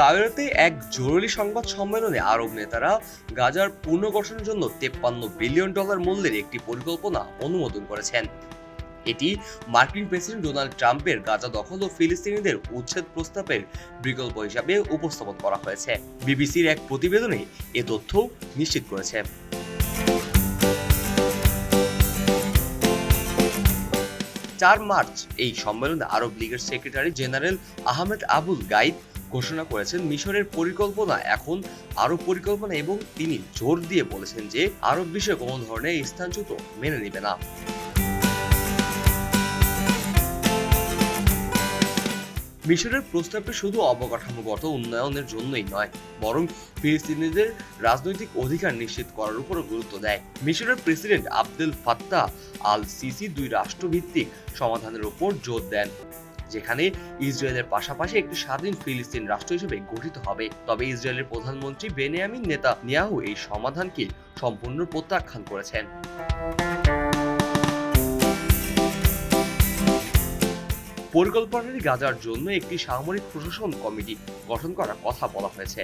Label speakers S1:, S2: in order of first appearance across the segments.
S1: কায়রোতে এক জরুরি সংবাদ সম্মেলনে আরব নেতারা গাজার পুনর্গঠনের জন্য তেপ্পান্ন বিলিয়ন ডলার মূল্যের একটি পরিকল্পনা অনুমোদন করেছেন এটি মার্কিন প্রেসিডেন্ট ডোনাল্ড ট্রাম্পের গাজা দখল ও ফিলিস্তিনিদের উচ্ছেদ প্রস্তাবের বিকল্প হিসাবে উপস্থাপন করা হয়েছে বিবিসির এক প্রতিবেদনে এ তথ্য নিশ্চিত করেছে চার মার্চ এই সম্মেলনে আরব লীগের secretary general Ahmed Aboul Gheit ঘোষণা করেছেন মিশরের পরিকল্পনা এখন আরব পরিকল্পনা এবং তিনি জোর দিয়ে বলেছেন যে আরব বিশ্বে কোনো ধরনের স্থানচ্যুত মেনে নেবে না মিশরের প্রস্তাবটি শুধু অবকাঠামোগত উন্নয়নের জন্যই নয় বরং ফিলিস্তিনিদের রাজনৈতিক অধিকার নিশ্চিত করার উপরও গুরুত্ব দেয় মিশরের president Abdel Fattah al Sisi দুই রাষ্ট্রভিত্তিক সমাধানের উপর জোর দেন যেখানে ইসরায়েলের পাশাপাশি একটি স্বাধীন ফিলিস্তিন রাষ্ট্র হিসেবে গঠিত হবে তবে ইসরায়েলের প্রধানমন্ত্রী বেনিয়ামিন নেতা নিয়াহু এই সমাধানকে সম্পূর্ণ প্রত্যাখ্যান করেছেন পরিকল্পনাটি গাজার জন্য একটি সামরিক প্রশাসন কমিটি গঠন করার কথা বলা হয়েছে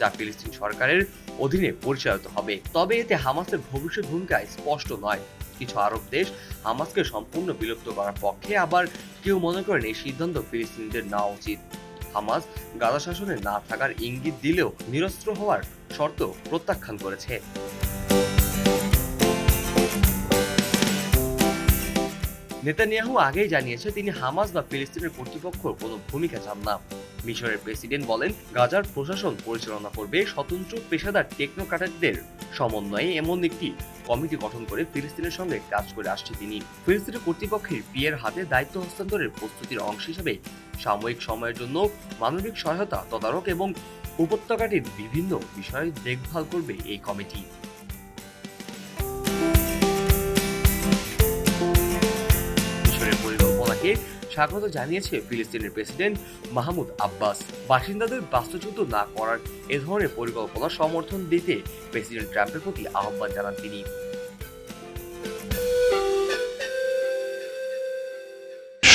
S1: যা ফিলিস্তিন সরকারের অধীনে পরিচালিত হবে তবে এতে হামাসের ভবিষ্যৎ ভূমিকা স্পষ্ট নয় কিছু আরব দেশ হামাসকে সম্পূর্ণ বিলুপ্ত করার পক্ষে আবার কেউ মনে করেন এই সিদ্ধান্ত ফিলিস্তিনিদের নেওয়া উচিত হামাস গাজা শাসনে না থাকার ইঙ্গিত দিলেও নিরস্ত্র হওয়ার শর্ত প্রত্যাখ্যান করেছে নেতানিয়াহু আগেই জানিয়েছে তিনি হামাস বা ফিলিস্তিনের কর্তৃপক্ষ কোনো ভূমিকা চান না মিশরের প্রেসিডেন্ট বলেন গাজার প্রশাসন পরিচালনা করবে স্বতন্ত্র পেশাদার টেকনোক্রাটদের সমন্বয়ে এমন একটি কমিটি গঠন করে ফিলিস্তিনের সঙ্গে কাজ করে আসছে তিনি ফিলিস্তিনের কর্তৃপক্ষের পিয়ের হাতে দায়িত্ব হস্তান্তরের প্রস্তুতির অংশ হিসেবে সাময়িক সময়ের জন্য মানবিক সহায়তা তদারক এবং উপত্যকাটির বিভিন্ন বিষয়ে দেখভাল করবে এই কমিটি হামলাকে স্বাগত জানিয়েছে ফিলিস্তিনের প্রেসিডেন্ট মাহমুদ আব্বাস বাসিন্দাদের বাস্তুচ্যুত না করার এ ধরনের পরিকল্পনা সমর্থন দিতে প্রেসিডেন্ট ট্রাম্পের প্রতি আহ্বান জানান তিনি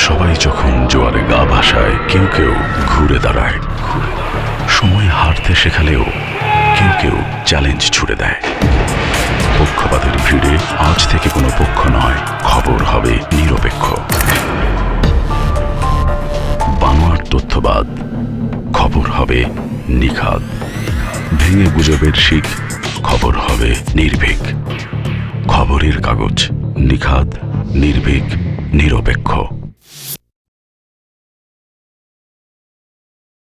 S1: সবাই যখন জোয়ারে গা ভাসায় কেউ কেউ ঘুরে দাঁড়ায় সময় হারতে শেখালেও কেউ কেউ চ্যালেঞ্জ ছুড়ে দেয় পক্ষপাতের ভিড়ে আজ থেকে কোনো পক্ষ নয় খবর হবে নিরপেক্ষ সংবাদ খবর হবে নিখাদ ভেঙে গুজবের শিখ খবর হবে নির্ভীক খবরের কাগজ নিখাদ নির্ভীক